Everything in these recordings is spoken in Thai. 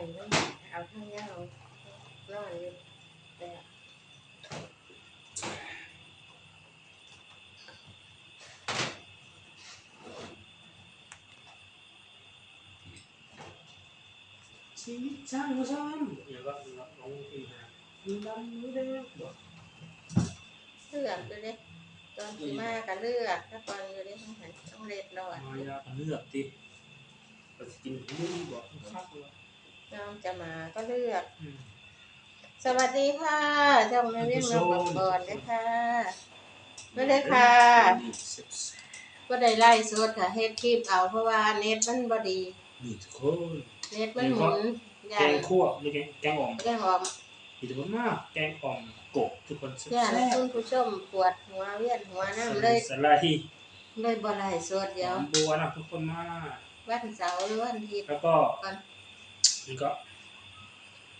มันเอาข้างยาวนอนอยู่แต่ชีวิตช่างก็ช่างเดี๋ยวก็ลองเพลงนะมีดำมีแดงเลือกอยู่เด้ตอนที่มาก็เลือกถ้าตอนอยู่เด้ต้องหันต้องเล็ดรอดเลือกดิก็สิกินหุ้บอกคักเลย น้องจะมาก็เลือกอืมสวัสดีค่ะช่องแม่เวียงมาบอกก่อนเลยค่ะไม่ได้ค่ะนี่เซ็บก็ได้ไล่สดค่ะเฮ็ดคลิปเอาเพราะว่าเน็ตมันบ่ดีนี่ทุกคนเน็ตมันหมุนอแกย่างงคั่วหรือแกงแกงอ่อมแกงออมมีทุกคนมากแกงอ่อมกบทุกคนแซ่ย่างบคุณผู้ชมปวดหัวเวียนหัวๆน้ำเลยสไลด์เลยบ่ไล่สดหเดี๋ยวอมบัวนะทุกคนมากวันเสาร์หรือวันอาทิตย์แล้วก็ก่อ นนี่ก็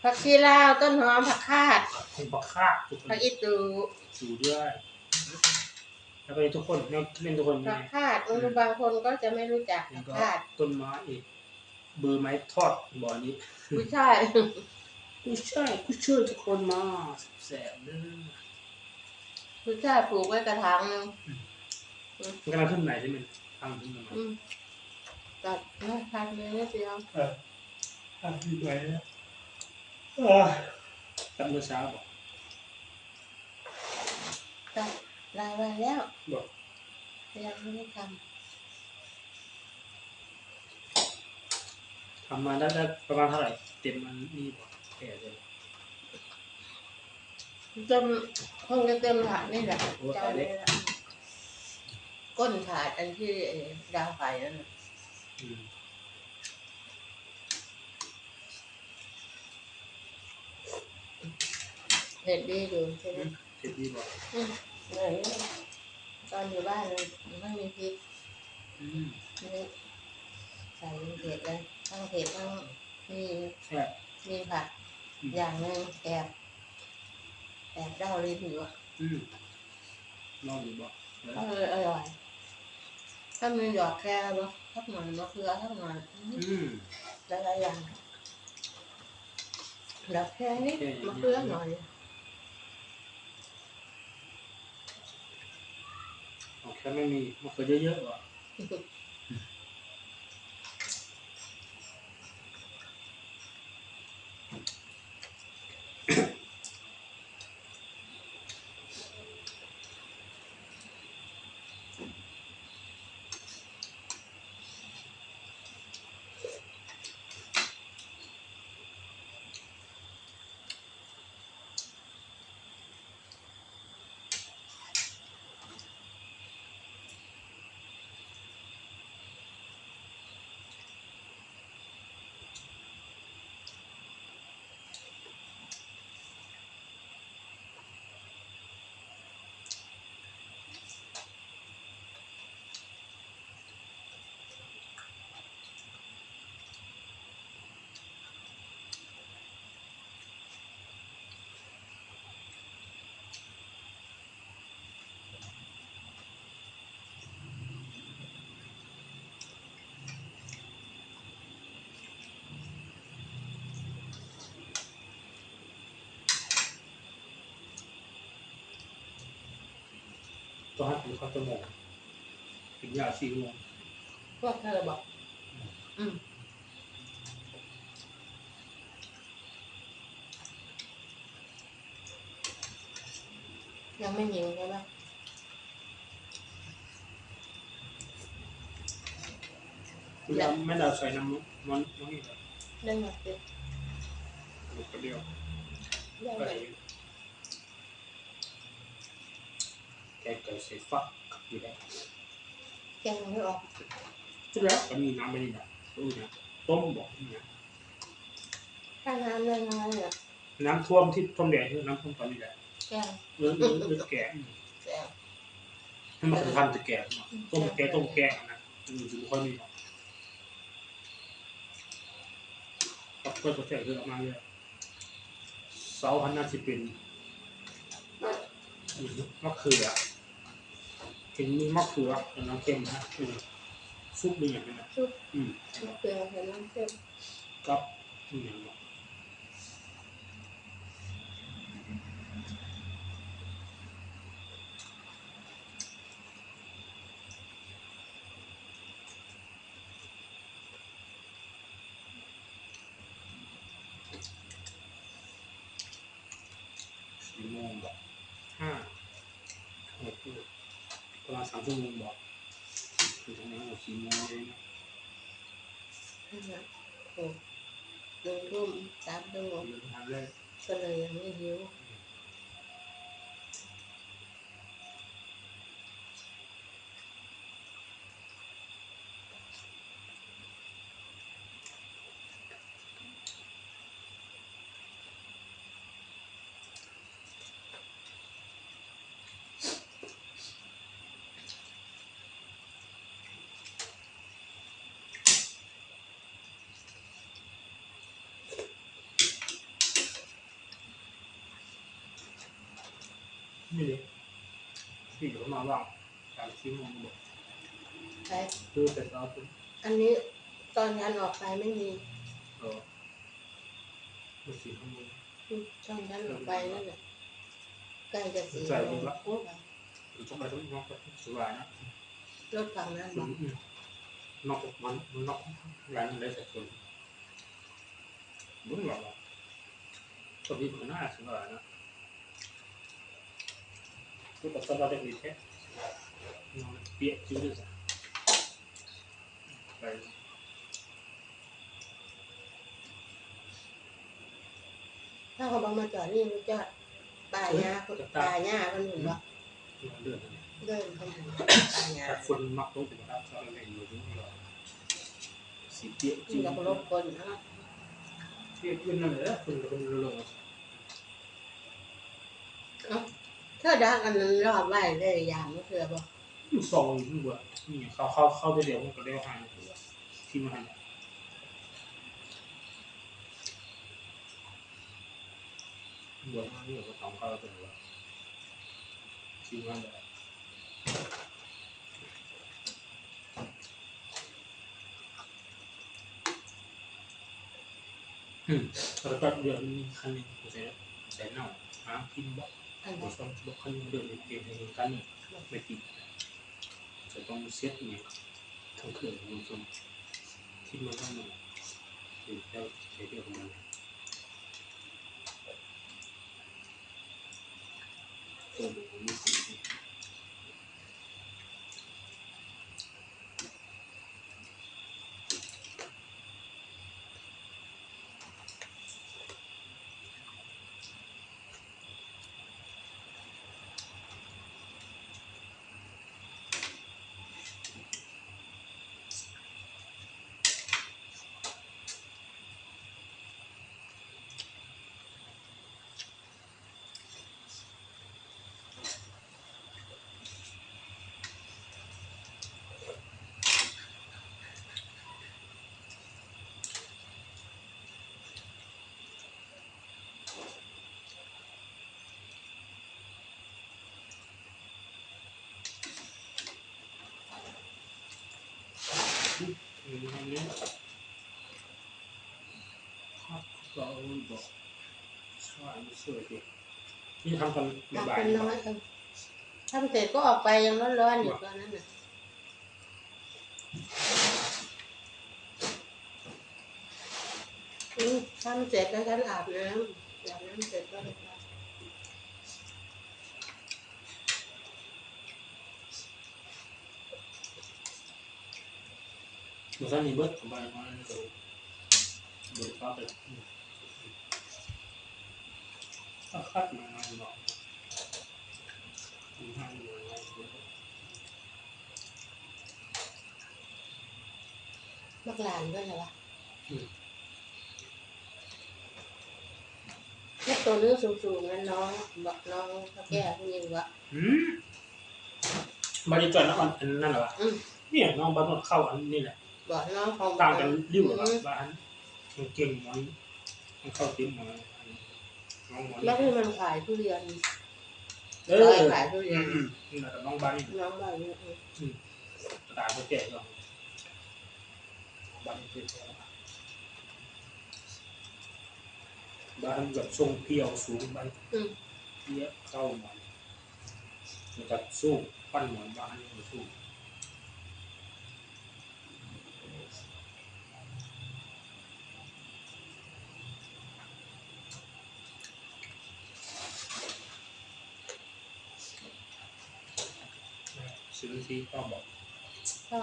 ผักชีลาวต้นหอมผักคาดคุณปักคาดทุกคนผักอีตูสูด้วย แล้วก็ทุกคนเล่นทุกคนผัไงกคาดบางคนก็จะไม่รู้จักนี่ผักก็คาดต้นไม้อีกเบอร์ไม้ทอดบ่อนี้ผู้ชายผู้ช่วยผู้ช่วยทุกคนมาแสบเด้อผู้ชายปลูกไว้กระถางหนึงมันกำลังขึ้นไหนใช่ไหมทางขึ้นมาอืมตัดนะทันเลยนิดเดียวเออ ทางขึ้นไหนนะเออตัดเมื่อเช้าบอกตัดลายไว้แล้ว บอกยังไม่ได้ททำมาได้ได้ประมาณเท่าไหร่ เต็มมันนี่บอกแก่เลยำเต็มคงจะเต็มถาดนี่แหละโอ้เจ้าตายแล้เนี่วยก้นถาดอันที่ไอ้ดาวไฟนั่นน่ะอืม เห็ดดีอยู่ใช่ไหมเสร็จดีบอกอืมเหนื่อยตอนอยู่บ้านไม่มีพริกอืมนี่ใส่เห็ดเลยทั้งเห็ดทั้งมีแซ่บมีผักอย่างหนึ่งแอบแอบเด้าลิ้นอยู่อะอืมลองดูบอกก็เลยอร่อยถ้ามีดอกแครบ่ทักหน่อยมะเขือทักหน่อยอืมอืมหลายๆอย่างดอกแครนิดมะเขือหน่อย แจะไม่มีมันก็เยอะๆว่ะ กต้องให้ผมเข้าจมูกถึงยาสี่โมงพวกเธอบอกอืมยังไม่ยิงใช่ไหมคุณยาไม่ได้เอาใส่น้ำมันมันมันนี่ครับเล่นมาสิลูกกระเดียวเล่นไปมา แกงไก่ใส่ฟักอยู่แล้วแกงไม่ออกจุดแล้วก็มีน้ำไม่นี่นะตู้เนี่ยต้มบอกนี่นะถ้าน้ำน้อยๆเนี่ยน้ำท่วมที่ท่วมแดดคือน้ำท่วมตอนนี้แหละแกงเรื่องเรื่องเรื่องแก่แกงให้มันทำจะแก่เนาะต้มแก่ต้มแก่นะอืมถึงค่อยมีหรอกกับเพื่อนตัวแก่คือออกมาเนี่ยเสาพันนาสิเป็นอืมมะเขือ ถึงมีมะเขือเป็นน้ำเค็มนะอืมซุปเป็นอย่างนี้นะซุป อืมมะเขือเห็นน้ำเค็มกับอืมอย่างบอกสี่โมงบอกห้าหก ประมาณสามชั่วโมงบอกคือตรงนั้นสี่โมงเลยนะนะโอ้หนึ่งทุ่มสามชั่วโมงเดินทางแรกก็เลยยังไม่หิว นี่เลยพี่เดี๋ยวมาว่างสามสี่โมงบอกไปคือแต่เราเป็นอันนี้ตอนยันออกไปไม่มีเออเป็นสี่ชั่วโมงช่องยันออกไปนั่นแหละใกล้จะสี่ใส่โมลงงละหรือต้องไปต้องนอกสบายนะรถฝั่งนั้นบอกนอกมันมันนอกร้านอะไรสักคนบุ้งหรอก็มีคนน่าสบายนะทุกคนสบายได้ดีแท้นอนเปียกจิ้วด้วยสิไปถ้าเขาบอกมาจอดนี่มั นจอดป่าหญ้าป่าหญ้ามันหนุนบอกเดือดเดินเข้ามาป่าหญ้าแต่คนมักต้องเป็นรับชอบอะไรอยู่ที่นี่สีเปียกที่จิ้วเราลบคนนะเปียกขึ้นนั่นแหละคนคนลง เธอดักอันนั้นรอบไว้เลยยามก็เถื่อบอกอยู่ซองอยู่ที่ว่านี่เขาเข้าเข้าไปเดี๋ยวมันก็เรียกหายที่มันบนนี่ก็ต้องเข้าไปว่าชิมกันอืมแล้วก็เดือนนี้คันนึงกูใส่ใส่เน่าหากินบ่อันกูนี้ชอบบ่คั นเดือนนี้เกมในคันนี้ไม่ติดจะต้องเสียเนี่ยทั้งเครื่องมันส่งที่มันต้องมาเดี๋ยวเดี๋ยวเดี๋ยว มันโอ้โหนี่สิมีอันนี้ครับก็บอกใช่ไม่สวยดีนี่ทำกันดักบ่ายเป็นน้อยเออทำเสร็จก็ออกไปยังร้อนๆอยู่ตอนนั้นน่ะอืมทำเสร็จแล้วฉันอาบน้ำอาบน้ำเสร็จก็เลยไป มาสั้นนี่เบิดสบายมากเลยตัวบริการไปถ้าคัดมาหน่อยหน่อยห้าหน่อยมักหลานด้วยเหรอวะแค่ตัวเนื้อสูงๆนั้นน้องบอกน้องเขาแก้ผู้หญิงวะอืมบริการแล้วอันนั่นเหรออืมเนี่ยน้องบ้านนเข้าอันนี้แหละ บอกน้องของต่างกันริ้วหรออืมบ้านเก่งมันมันเข้าติ้มมาน้องมันแล้วที่มันขายทุเรียนเอร้ออยขายทุเรียนนี่แหละน้องบ้านนี่น้องบอกอย่างนี้อืมตาเขาแก่ก็บ้านที่แก่บ้านแบบทรงเพียวสูงไปอืมเพี้ยเข้ามาแล้วก็สู้ปั้นหมอนบ้านนี่สู้ ซื้อที่ก็บอกก็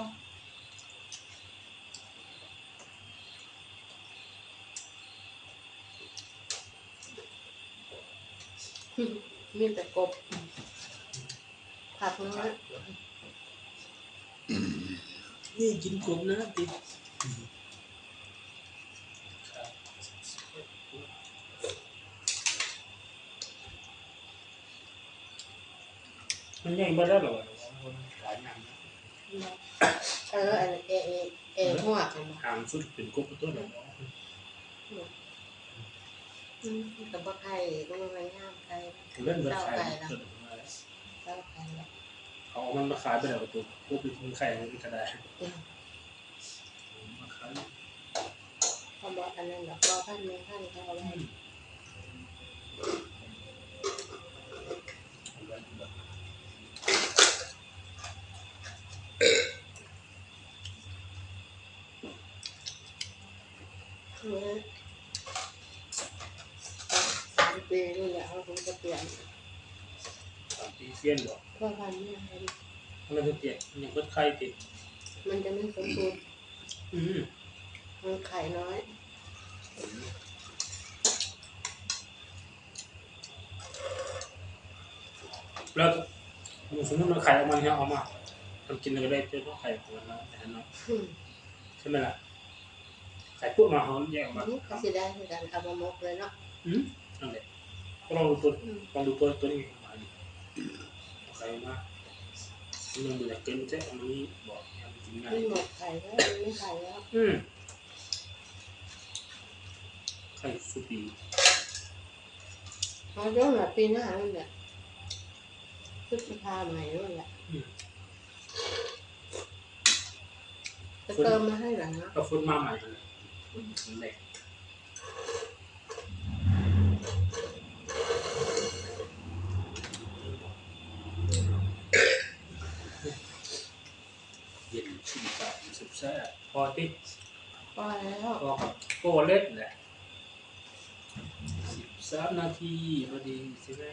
มีแต่กบผักน้อยนี่กินกบนะติมันยังไม่ได้หรอกขายน้ำ เอออันเอเอเอหัวกันทางสุดเป็นกบตัวหนึ่งกับบ่ไข่ก็มันไม่ห้ามไข่เล่นเบอร์ขายตัวหนึ่งมาแล้วเจ้าเอามันมาขายไปแล้วตัวกบเป็นไข่มันเป็นกระดาษมาขายเขาบอกอันนั้นหรอกรอพันเมพันเขาเอาไว้เมื่อ สามปีนี่แหละเขาคงจะเปลี่ยนสามปีเซียนบอกเพราะพันเนี่ยมันมันจะเจ็บมันยังเพิ่ไข่ติดมันจะไม่สมบูรณ์อืมมันไข่น้อยแล้วสมมติมันไข่ออกมาเนี่ยเอามาทำกินก็ได้เจ้าไข่ของมันนะแต่นั้นอืมใช่ไหมล่ะ ไข่พวกมาเขาแยกออกมาก็สิได้คือกันเอามามกเลยเนาะอืมนั่นแหละก็ลองดูตัวอืมลองดูตัวตัวนี้มาดิไข่มามันเหมือนเกินเจ๊มันนี้บอกยังกินง่ายไม่หมดไข่แล้วไม่ไข่แล้วอืมไข่สุดีเอาเรื่องแบบปีหน้านั่นแหละพฤษภาใหม่นั่นแหละจะเติมมาให้หลังนะก็ฟุ้นมาใหม่เลย นั่นแหละเย็นชิมตาสุดแซ่บพอติดพอแล้วก็โกเล็ดแหละสิบสามนาทีพอดีใช่ไหม